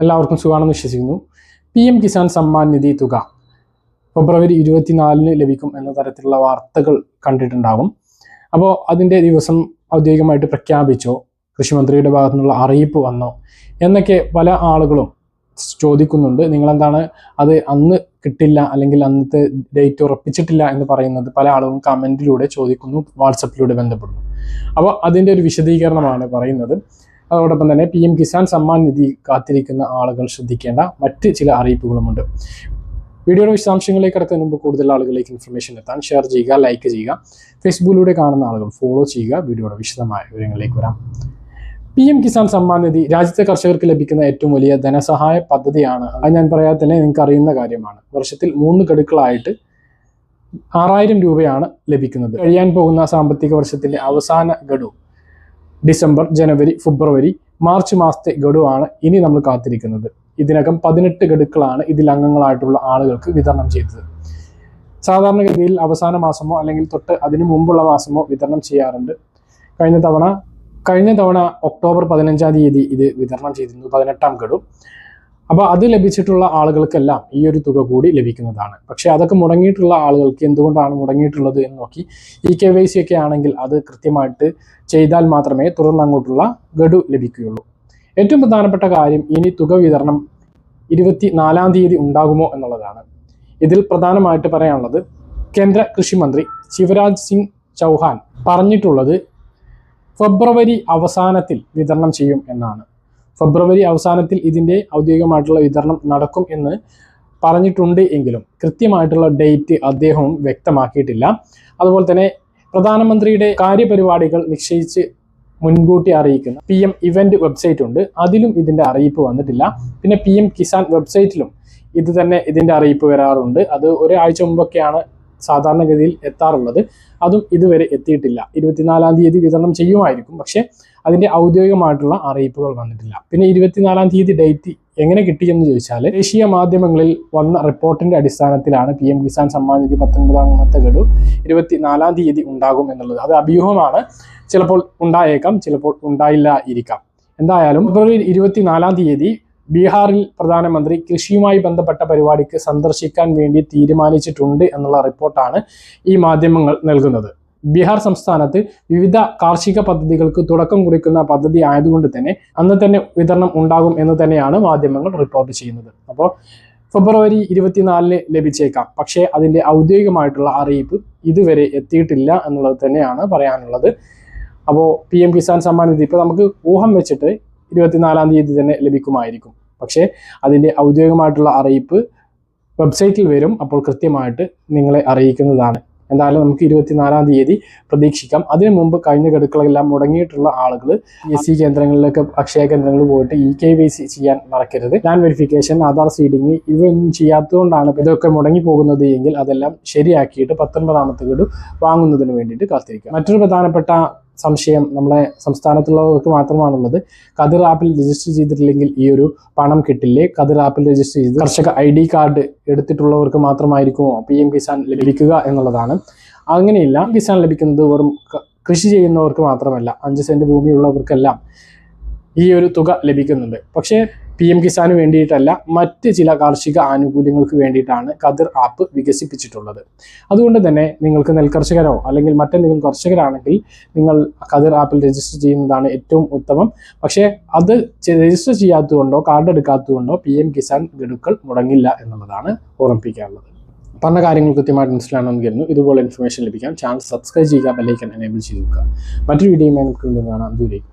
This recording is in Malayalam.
എല്ലാവർക്കും സുഖമാണെന്ന് വിശ്വസിക്കുന്നു. പി എം കിസാൻ സമ്മാൻ നിധി തുക ഫെബ്രുവരി ഇരുപത്തിനാലിന് ലഭിക്കും എന്ന തരത്തിലുള്ള വാർത്തകൾ കണ്ടിട്ടുണ്ടാകും. അപ്പോൾ അതിന്റെ ദിവസം ഔദ്യോഗികമായിട്ട് പ്രഖ്യാപിച്ചോ കൃഷിമന്ത്രിയുടെ ഭാഗത്തു നിന്നുള്ള അറിയിപ്പ് വന്നോ എന്നൊക്കെ പല ആളുകളും ചോദിക്കുന്നുണ്ട്. നിങ്ങളെന്താണ് അത് അന്ന് കിട്ടില്ല അല്ലെങ്കിൽ അന്നത്തെ ഡേറ്റ് ഉറപ്പിച്ചിട്ടില്ല എന്ന് പറയുന്നത് പല ആളുകളും കമന്റിലൂടെ ചോദിക്കുന്നു വാട്സപ്പിലൂടെ ബന്ധപ്പെടുന്നു. അപ്പോൾ അതിന്റെ ഒരു വിശദീകരണമാണ് പറയുന്നത്. അതോടൊപ്പം തന്നെ പി എം കിസാൻ സമ്മാൻ നിധി കാത്തിരിക്കുന്ന ആളുകൾ ശ്രദ്ധിക്കേണ്ട മറ്റ് ചില അറിയിപ്പുകളുമുണ്ട്. വീഡിയോയുടെ വിശദാംശങ്ങളിലേക്ക് കടക്കുന്നതിന് മുമ്പ് കൂടുതൽ ആളുകളിലേക്ക് ഇൻഫർമേഷൻ എത്താൻ ഷെയർ ചെയ്യുക ലൈക്ക് ചെയ്യുക ഫേസ്ബുക്കിലൂടെ കാണുന്ന ആളുകൾ ഫോളോ ചെയ്യുക വീഡിയോയുടെ വിശദമായ വിവരങ്ങളിലേക്ക് വരാം. പി എം കിസാൻ സമ്മാൻ നിധി രാജ്യത്തെ കർഷകർക്ക് ലഭിക്കുന്ന ഏറ്റവും വലിയ ധനസഹായ പദ്ധതിയാണ്. അത് ഞാൻ പറയാതെ തന്നെ നിങ്ങൾക്ക് അറിയുന്ന കാര്യമാണ്. വർഷത്തിൽ മൂന്ന് ഗഡുക്കളായിട്ട് ആറായിരം രൂപയാണ് ലഭിക്കുന്നത്. കഴിയാൻ പോകുന്ന സാമ്പത്തിക വർഷത്തിന്റെ അവസാന ഗഡു ഡിസംബർ ജനുവരി ഫെബ്രുവരി മാർച്ച് മാസത്തെ ഗഡുവാണ് ഇനി നമ്മൾ കാത്തിരിക്കുന്നത്. ഇതിനകം പതിനെട്ട് ഗഡുക്കളാണ് ഇതിൽ അംഗങ്ങളായിട്ടുള്ള ആളുകൾക്ക് വിതരണം ചെയ്തത്. സാധാരണഗതിയിൽ അവസാന മാസമോ അല്ലെങ്കിൽ തൊട്ട് അതിനു മുമ്പുള്ള മാസമോ വിതരണം ചെയ്യാറുണ്ട്. കഴിഞ്ഞ തവണ കഴിഞ്ഞ തവണ ഒക്ടോബർ പതിനഞ്ചാം തീയതി ഇത് വിതരണം ചെയ്തിരുന്നു പതിനെട്ടാം ഗഡു. അപ്പോൾ അത് ലഭിച്ചിട്ടുള്ള ആളുകൾക്കെല്ലാം ഈ ഒരു തുക കൂടി ലഭിക്കുന്നതാണ്. പക്ഷേ അതൊക്കെ മുടങ്ങിയിട്ടുള്ള ആളുകൾക്ക് എന്തുകൊണ്ടാണ് മുടങ്ങിയിട്ടുള്ളത് എന്ന് നോക്കി. ഇ കെ വൈ സി ഒക്കെ ആണെങ്കിൽ അത് കൃത്യമായിട്ട് ചെയ്താൽ മാത്രമേ തുടർന്ന് അങ്ങോട്ടുള്ള ഗഡു ലഭിക്കുകയുള്ളൂ. ഏറ്റവും പ്രധാനപ്പെട്ട കാര്യം ഇനി തുക വിതരണം ഇരുപത്തി നാലാം തീയതി ഉണ്ടാകുമോ എന്നുള്ളതാണ്. ഇതിൽ പ്രധാനമായിട്ട് പറയാനുള്ളത് കേന്ദ്ര കൃഷിമന്ത്രി ശിവരാജ് സിംഗ് ചൗഹാൻ പറഞ്ഞിട്ടുള്ളത് ഫെബ്രുവരി അവസാനത്തിൽ വിതരണം ചെയ്യും എന്നാണ്. ഫെബ്രുവരി അവസാനത്തിൽ ഇതിന്റെ ഔദ്യോഗികമായിട്ടുള്ള വിതരണം നടക്കും എന്ന് പറഞ്ഞിട്ടുണ്ട് എങ്കിലും കൃത്യമായിട്ടുള്ള ഡേറ്റ് അദ്ദേഹവും വ്യക്തമാക്കിയിട്ടില്ല. അതുപോലെ തന്നെ പ്രധാനമന്ത്രിയുടെ കാര്യപരിപാടികൾ നിശ്ചയിച്ച് മുൻകൂട്ടി അറിയിക്കുന്ന പി എം ഇവന്റ് വെബ്സൈറ്റ് ഉണ്ട്. അതിലും ഇതിന്റെ അറിയിപ്പ് വന്നിട്ടില്ല. പിന്നെ പി എം കിസാൻ വെബ്സൈറ്റിലും ഇത് തന്നെ ഇതിന്റെ അറിയിപ്പ് വരാറുണ്ട്. അത് ഒരാഴ്ച മുമ്പൊക്കെയാണ് സാധാരണഗതിയിൽ എത്താറുള്ളത്. അതും ഇതുവരെ എത്തിയിട്ടില്ല. ഇരുപത്തിനാലാം തീയതി വിതരണം ചെയ്യുമായിരിക്കും. പക്ഷേ അതിന്റെ ഔദ്യോഗികമായിട്ടുള്ള അറിയിപ്പുകൾ വന്നിട്ടില്ല. പിന്നെ ഇരുപത്തിനാലാം തീയതി ഡേറ്റ് എങ്ങനെ കിട്ടിയെന്ന് ചോദിച്ചാൽ ദേശീയ മാധ്യമങ്ങളിൽ വന്ന റിപ്പോർട്ടിന്റെ അടിസ്ഥാനത്തിലാണ് പി എം കിസാൻ സമ്മാൻ നിധി പത്തൊൻപതാമത്തെ ഗഡു ഇരുപത്തിനാലാം തീയതി ഉണ്ടാകും എന്നുള്ളത്. അത് അഭ്യൂഹമാണ്. ചിലപ്പോൾ ഉണ്ടായേക്കാം ചിലപ്പോൾ ഉണ്ടായില്ല ഇരിക്കാം എന്തായാലും ഫെബ്രുവരി ഇരുപത്തിനാലാം തീയതി ബീഹാറിൽ പ്രധാനമന്ത്രി കൃഷിയുമായി ബന്ധപ്പെട്ട പരിപാടിക്ക് സന്ദർശിക്കാൻ വേണ്ടി തീരുമാനിച്ചിട്ടുണ്ട് എന്നുള്ള റിപ്പോർട്ടാണ് ഈ മാധ്യമങ്ങൾ നൽകുന്നത്. ബീഹാർ സംസ്ഥാനത്ത് വിവിധ കാർഷിക പദ്ധതികൾക്ക് തുടക്കം കുറിക്കുന്ന പദ്ധതി ആയതുകൊണ്ട് തന്നെ അന്ന് തന്നെ വിതരണം ഉണ്ടാകും എന്ന് തന്നെയാണ് മാധ്യമങ്ങൾ റിപ്പോർട്ട് ചെയ്യുന്നത്. അപ്പോൾ ഫെബ്രുവരി ഇരുപത്തിനാലിന് ലഭിച്ചേക്കാം. പക്ഷേ അതിന്റെ ഔദ്യോഗികമായിട്ടുള്ള അറിയിപ്പ് ഇതുവരെ എത്തിയിട്ടില്ല എന്നുള്ളത് തന്നെയാണ് പറയാനുള്ളത്. അപ്പോൾ പി എം കിസാൻ സമ്മാൻ നിധി. ഇപ്പോൾ നമുക്ക് ഊഹം വെച്ചിട്ട് ഇരുപത്തിനാലാം തീയതി തന്നെ ലഭിക്കുമായിരിക്കും. പക്ഷേ അതിന്റെ ഔദ്യോഗികമായിട്ടുള്ള അറിയിപ്പ് വെബ്സൈറ്റിൽ വരും. അപ്പോൾ കൃത്യമായിട്ട് നിങ്ങളെ അറിയിക്കുന്നതാണ്. എന്തായാലും നമുക്ക് ഇരുപത്തിനാലാം തീയതി പ്രതീക്ഷിക്കാം. അതിനു മുമ്പ് കഴിഞ്ഞ ഗഡുക്കളെല്ലാം മുടങ്ങിയിട്ടുള്ള ആളുകൾ എസ് സി കേന്ദ്രങ്ങളിലൊക്കെ അക്ഷയ കേന്ദ്രങ്ങളിൽ പോയിട്ട് ഇ കെ വൈ സി ചെയ്യാൻ മറക്കരുത്. ലാൻഡ് വെരിഫിക്കേഷൻ ആധാർ സീഡിങ് ഇവയൊന്നും ചെയ്യാത്തതുകൊണ്ടാണ് ഇതൊക്കെ മുടങ്ങി പോകുന്നത് എങ്കിൽ അതെല്ലാം ശരിയാക്കിയിട്ട് പത്തൊൻപതാമത്തെ ഗഡു വാങ്ങുന്നതിന് വേണ്ടിയിട്ട് കാത്തിരിക്കുക. മറ്റൊരു പ്രധാനപ്പെട്ട സംശയം നമ്മളെ സംസ്ഥാനത്തുള്ളവർക്ക് മാത്രമാണുള്ളത്. കതിർ ആപ്പിൽ രജിസ്റ്റർ ചെയ്തിട്ടില്ലെങ്കിൽ ഈ ഒരു പണം കിട്ടില്ലേ? കതിർ ആപ്പിൽ രജിസ്റ്റർ ചെയ്ത് കർഷക ഐ ഡി കാർഡ് എടുത്തിട്ടുള്ളവർക്ക് മാത്രമായിരിക്കുമോ പി എം കിസാൻ ലഭിക്കുക എന്നുള്ളതാണ്. അങ്ങനെയല്ല. കിസാൻ ലഭിക്കുന്നത് വെറും കൃഷി ചെയ്യുന്നവർക്ക് മാത്രമല്ല അഞ്ച് സെന്റ് ഭൂമിയുള്ളവർക്കെല്ലാം ഈ ഒരു തുക ലഭിക്കുന്നുണ്ട്. പക്ഷേ പി എം കിസാന് വേണ്ടിയിട്ടല്ല മറ്റ് ചില കാർഷിക ആനുകൂല്യങ്ങൾക്ക് വേണ്ടിയിട്ടാണ് കതിർ ആപ്പ് വികസിപ്പിച്ചിട്ടുള്ളത്. അതുകൊണ്ട് തന്നെ നിങ്ങൾക്ക് നെൽകർഷകരോ അല്ലെങ്കിൽ മറ്റെന്തെങ്കിലും കർഷകരാണെങ്കിൽ നിങ്ങൾ കതിർ ആപ്പിൽ രജിസ്റ്റർ ചെയ്യുന്നതാണ് ഏറ്റവും ഉത്തമം. പക്ഷേ അത് രജിസ്റ്റർ ചെയ്യാത്തതുകൊണ്ടോ കാർഡ് എടുക്കാത്തതുകൊണ്ടോ പി എം കിസാൻ ഗഡുക്കൾ മുടങ്ങില്ല എന്നുള്ളതാണ് ഓർമ്മിപ്പിക്കാനുള്ളത്. പറഞ്ഞ കാര്യങ്ങൾ കൃത്യമായിട്ട് മനസ്സിലാണെന്ന് കരുതുന്നു. ഇതുപോലെ ഇൻഫർമേഷൻ ലഭിക്കാൻ ചാനൽ സബ്സ്ക്രൈബ് ചെയ്യുക ബെല്ലൈക്കൻ എനേബിൾ ചെയ്ത് വെക്കുക. മറ്റൊരു വീഡിയോയുമായി നമുക്ക് കാണാം. ദൂരേക്ക്